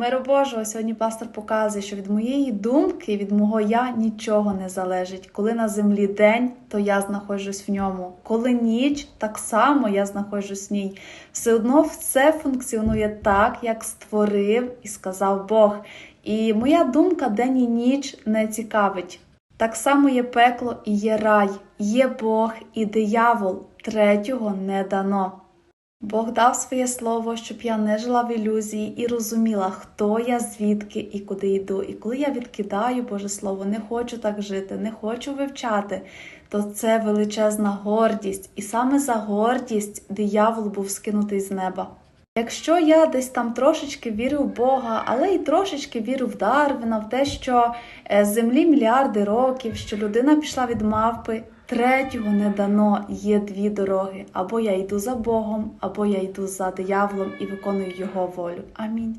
Миру Божого, сьогодні пастор показує, що від моєї думки, від мого я нічого не залежить. Коли на землі день, то я знаходжусь в ньому. Коли ніч, так само я знаходжусь в ній. Все одно все функціонує так, як створив і сказав Бог. І моя думка день і ніч не цікавить. Так само є пекло і є рай, є Бог і диявол. Третього не дано. Бог дав своє слово, щоб я не жила в ілюзії і розуміла, хто я, звідки і куди йду. І коли я відкидаю Боже Слово, не хочу так жити, не хочу вивчати, то це величезна гордість. І саме за гордість диявол був скинутий з неба. Якщо я десь там трошечки вірю в Бога, але й трошечки вірю в Дарвіна, в те, що е, землі мільярди років, що людина пішла від мавпи, третього не дано є дві дороги: або я йду за Богом, або я йду за дияволом і виконую його волю. Амінь.